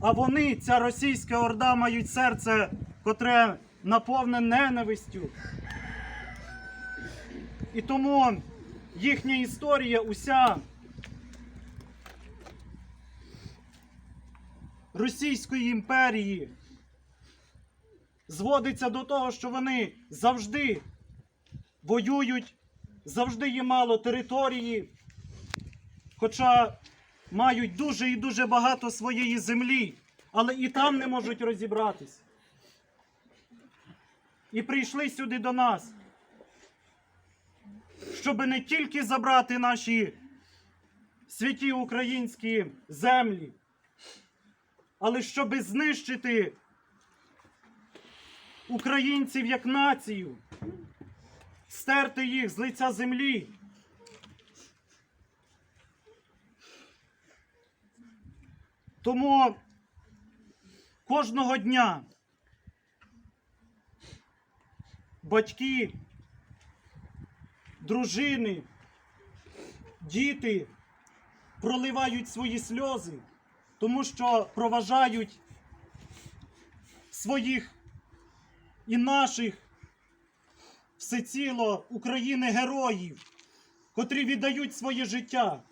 А вони, ця російська орда, мають серце, котре наповнене ненавистю. І тому їхня історія уся Російської імперії зводиться до того, що вони завжди воюють, завжди є мало території, хоча мають дуже і дуже багато своєї землі, але і там не можуть розібратись. І прийшли сюди до нас, щоб не тільки забрати наші святі українські землі, але щоб знищити українців як націю, стерти їх з лиця землі. Тому кожного дня батьки, дружини, діти проливають свої сльози, тому що проважають своїх і наших всеціло України героїв, котрі віддають своє життя,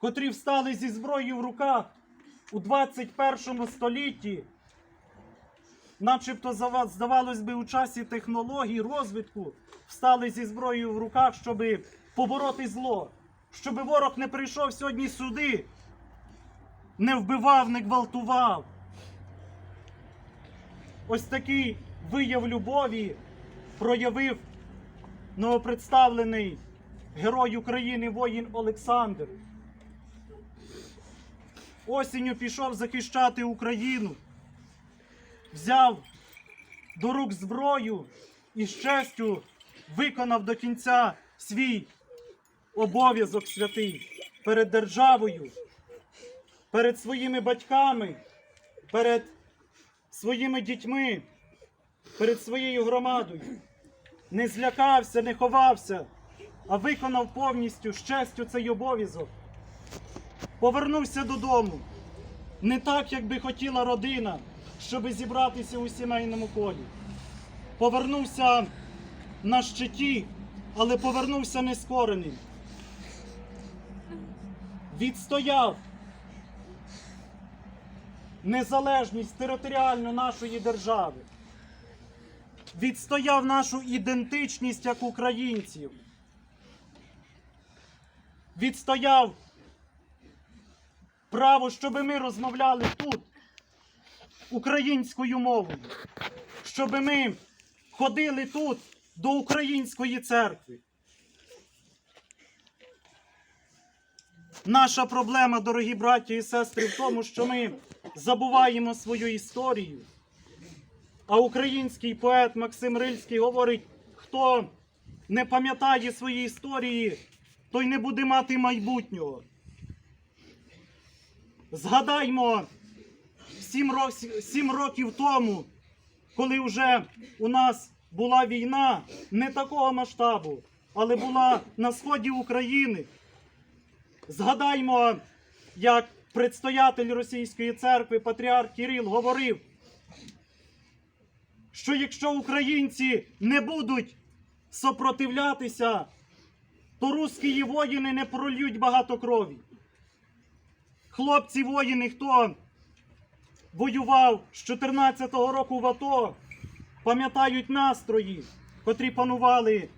котрі встали зі зброєю в руках у 21 столітті, начебто здавалось би, у часі технологій, розвитку, встали зі зброєю в руках, щоб побороти зло, щоб ворог не прийшов сьогодні сюди, не вбивав, не гвалтував. Ось такий вияв любові проявив новопредставлений герой України воїн Олександр. Осінню пішов захищати Україну, взяв до рук зброю і з честю виконав до кінця свій обов'язок святий перед державою, перед своїми батьками, перед своїми дітьми, перед своєю громадою. Не злякався, не ховався, а виконав повністю з честю цей обов'язок. Повернувся додому. Не так, як би хотіла родина, щоб зібратися у сімейному колі. Повернувся на щиті, але повернувся нескореним. Відстояв незалежність територіальну нашої держави, відстояв нашу ідентичність як українців, відстояв право, щоб ми розмовляли тут українською мовою, щоб ми ходили тут до української церкви. Наша проблема, дорогі браті і сестри, в тому, що ми забуваємо свою історію. А український поет Максим Рильський говорить: хто не пам'ятає свої історії, той не буде мати майбутнього. Згадаймо сім, ро- сім років тому, коли вже у нас була війна не такого масштабу, але була на сході України. Згадаймо, як предстоятель російської церкви Патріарх Кирил говорив, що якщо українці не будуть сопротивлятися, то русські воїни не прольють багато крові. Хлопці воїни, хто воював з 14-го року в АТО, пам'ятають настрої, котрі панували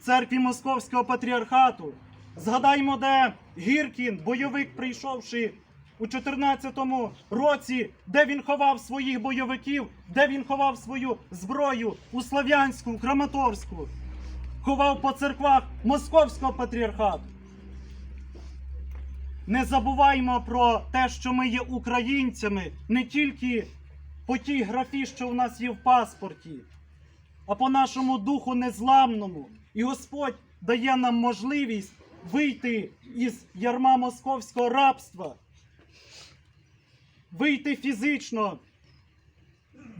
церкві Московського патріархату. Згадаймо, де Гіркін, бойовик, прийшовши у 14-му році, де він ховав своїх бойовиків, де він ховав свою зброю у Слов'янську, Краматорську, ховав по церквах Московського патріархату. Не забуваймо про те, що ми є українцями не тільки по тій графі, що в нас є в паспорті, а по нашому духу незламному. І Господь дає нам можливість вийти із ярма московського рабства, вийти фізично,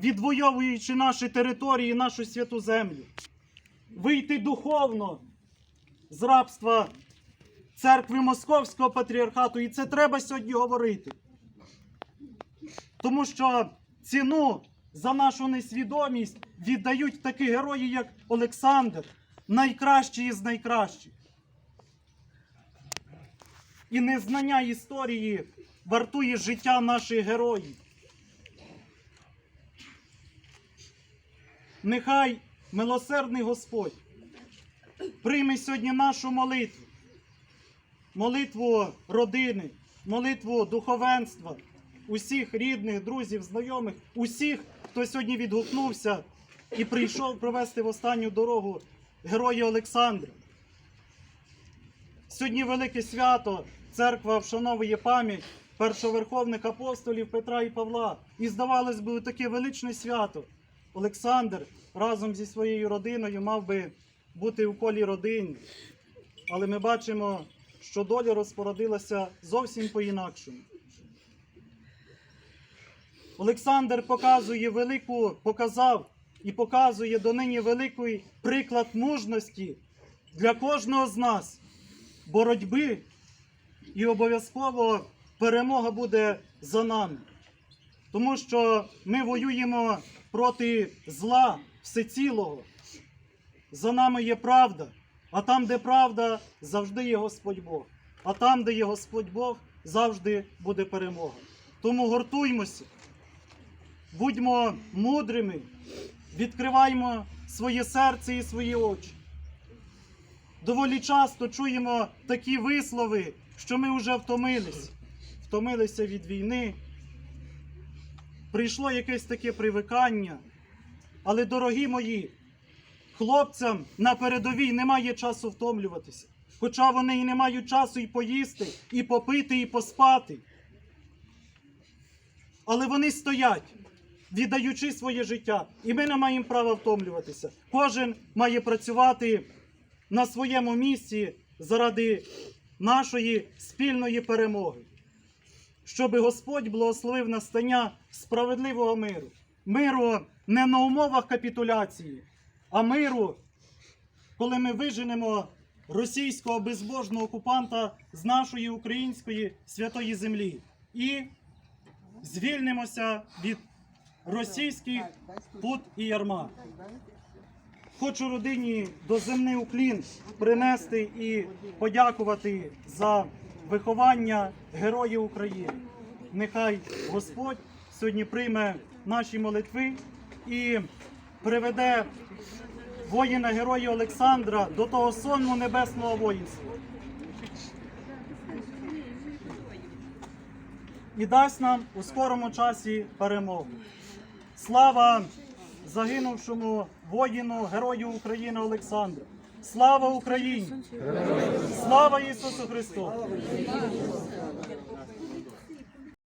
відвоюючи наші території, нашу святу землю, вийти духовно з рабства церкви Московського патріархату. І це треба сьогодні говорити. Тому що ціну за нашу несвідомість віддають такі герої, як Олександр, найкращі із найкращих. І незнання історії вартує життя наших героїв. Нехай милосердний Господь прийме сьогодні нашу молитву, молитву родини, молитву духовенства, усіх рідних, друзів, знайомих, усіх, хто сьогодні відгукнувся і прийшов провести в останню дорогу героя Олександра. Сьогодні велике свято, церква вшановує пам'ять першоверховних апостолів Петра і Павла. І здавалось би, таке величне свято. Олександр разом зі своєю родиною мав би бути у колі родин. Але ми бачимо, що доля розпорядилася зовсім по-інакшому. Олександр показує велику, показав і показує донині великий приклад мужності для кожного з нас, боротьби, і обов'язково перемога буде за нами. Тому що ми воюємо проти зла всецілого. За нами є правда, а там, де правда, завжди є Господь Бог. А там, де є Господь Бог, завжди буде перемога. Тому гуртуймося, будьмо мудрими, відкриваймо своє серце і свої очі. Доволі часто чуємо такі вислови, що ми вже втомились. Втомилися від війни. Прийшло якесь таке привикання. Але, дорогі мої, хлопцям на передовій немає часу втомлюватися. Хоча вони і не мають часу і поїсти, і попити, і поспати. Але вони стоять, віддаючи своє життя. І ми не маємо права втомлюватися. Кожен має працювати на своєму місці заради нашої спільної перемоги. Щоби Господь благословив настання справедливого миру. Миру не на умовах капітуляції, а миру, коли ми виженемо російського безбожного окупанта з нашої української святої землі і звільнимося від російських пут і ярма. Хочу родині доземний уклін принести і подякувати за виховання героїв України. Нехай Господь сьогодні прийме наші молитви і приведе воїна героя Олександра до того сонму небесного воїнства. І дасть нам у скорому часі перемогу. Слава загинувшому воїну, герою України Олександру. Слава Україні! Слава Ісусу Христу!